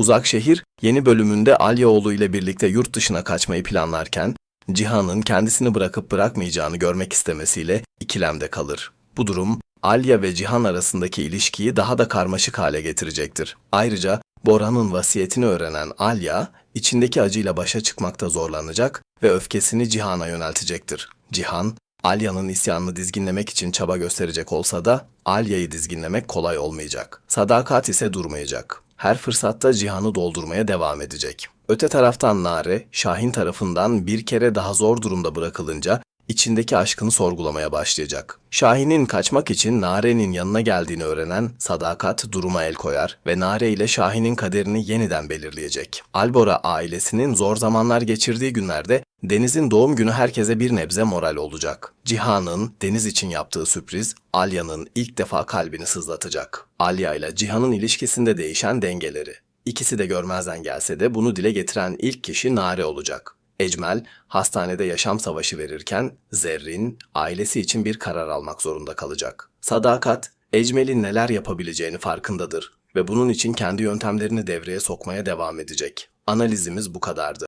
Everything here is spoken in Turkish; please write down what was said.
Uzak Şehir yeni bölümünde Alyaoğlu ile birlikte yurt dışına kaçmayı planlarken Cihan'ın kendisini bırakıp bırakmayacağını görmek istemesiyle ikilemde kalır. Bu durum Alya ve Cihan arasındaki ilişkiyi daha da karmaşık hale getirecektir. Ayrıca Bora'nın vasiyetini öğrenen Alya, içindeki acıyla başa çıkmakta zorlanacak ve öfkesini Cihan'a yöneltecektir. Cihan, Alya'nın isyanını dizginlemek için çaba gösterecek olsa da Alya'yı dizginlemek kolay olmayacak. Sadakat ise durmayacak. Her fırsatta Cihan'ı doldurmaya devam edecek. Öte taraftan Nare, Şahin tarafından bir kere daha zor durumda bırakılınca içindeki aşkını sorgulamaya başlayacak. Şahin'in kaçmak için Nare'nin yanına geldiğini öğrenen Sadakat duruma el koyar ve Nare ile Şahin'in kaderini yeniden belirleyecek. Albora ailesinin zor zamanlar geçirdiği günlerde Deniz'in doğum günü herkese bir nebze moral olacak. Cihan'ın Deniz için yaptığı sürpriz Alya'nın ilk defa kalbini sızlatacak. Alya ile Cihan'ın ilişkisinde değişen dengeleri. İkisi de görmezden gelse de bunu dile getiren ilk kişi Nare olacak. Ecmel, hastanede yaşam savaşı verirken Zerrin, ailesi için bir karar almak zorunda kalacak. Sadakat, Ecmel'in neler yapabileceğini farkındadır ve bunun için kendi yöntemlerini devreye sokmaya devam edecek. Analizimiz bu kadardı.